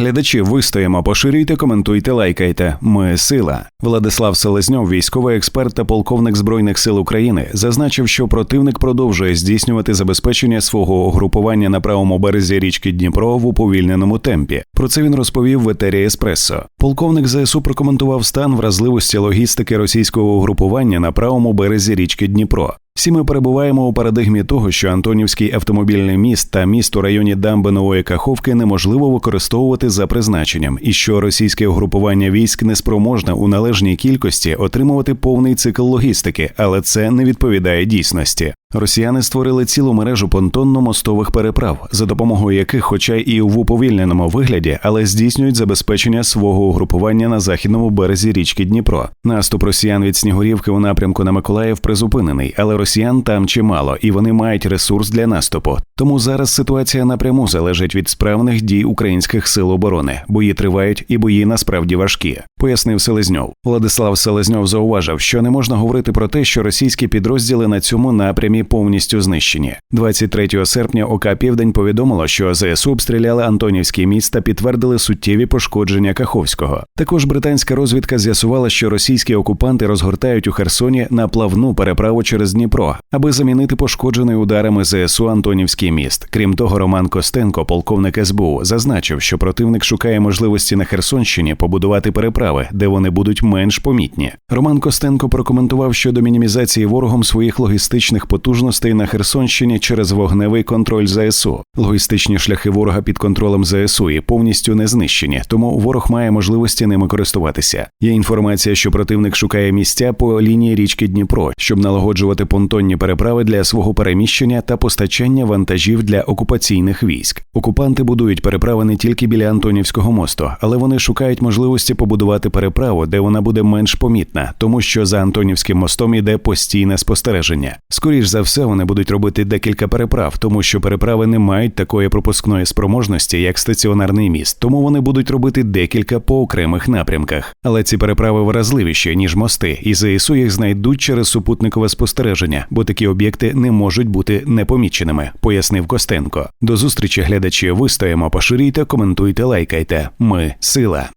Глядачі, вистоїмо, поширюйте, коментуйте, лайкайте. Ми сила. Владислав Селезньов, військовий експерт та полковник збройних сил України, зазначив, що противник продовжує здійснювати забезпечення свого угрупування на правому березі річки Дніпро в уповільненому темпі. Про це він розповів в етері Еспресо. Полковник ЗСУ прокоментував стан вразливості логістики російського угрупування на правому березі річки Дніпро. Всі ми перебуваємо у парадигмі того, що Антонівський автомобільний міст та міст у районі дамби Нової Каховки неможливо використовувати за призначенням, і що російське угрупування військ неспроможне у належній кількості отримувати повний цикл логістики, але це не відповідає дійсності. Росіяни створили цілу мережу понтонно-мостових переправ, за допомогою яких, хоча і в уповільненому вигляді, але здійснюють забезпечення свого угрупування на західному березі річки Дніпро. Наступ росіян від Снігурівки у напрямку на Миколаїв призупинений, але росіян там чимало, і вони мають ресурс для наступу. Тому зараз ситуація напряму залежить від справних дій українських сил оборони. Бої тривають, і бої насправді важкі, пояснив Селезньов. Владислав Селезньов зауважив, що не можна говорити про те, що російські підрозділи на цьому напрямі повністю знищені. 23 серпня ОК Південь повідомило, що ЗСУ обстріляли Антонівський міст та підтвердили суттєві пошкодження Каховського. Також британська розвідка з'ясувала, що російські окупанти розгортають у Херсоні на плавну переправу через Дніпро, аби замінити пошкоджений ударами ЗСУ Антонівський міст. Крім того, Роман Костенко, полковник СБУ, зазначив, що противник шукає можливості на Херсонщині побудувати переправи, де вони будуть менш помітні. Роман Костенко прокоментував щодо мінімізації ворогом своїх логістичних потужностей на Херсонщині через вогневий контроль ЗСУ. Логістичні шляхи ворога під контролем ЗСУ і повністю не знищені, тому ворог має можливості ними користуватися. Є інформація, що противник шукає місця по лінії річки Дніпро, щоб налагоджувати понтонні переправи для свого переміщення та постачання вантажів для окупаційних військ. Окупанти будують переправи не тільки біля Антонівського мосту, але вони шукають можливості побудувати переправу, де вона буде менш помітна, тому що за Антонівським мостом іде постійне спостереження. Скоріш за все, вони будуть робити декілька переправ, тому що переправи не мають такої пропускної спроможності, як стаціонарний міст, тому вони будуть робити декілька по окремих напрямках. Але ці переправи вразливіші ніж мости, і ЗСУ їх знайдуть через супутникове спостереження, бо такі об'єкти не можуть бути непоміченими, пояснив Костенко. До зустрічі глядачі. Вистоїмо, поширюйте, коментуйте, лайкайте. Ми сила.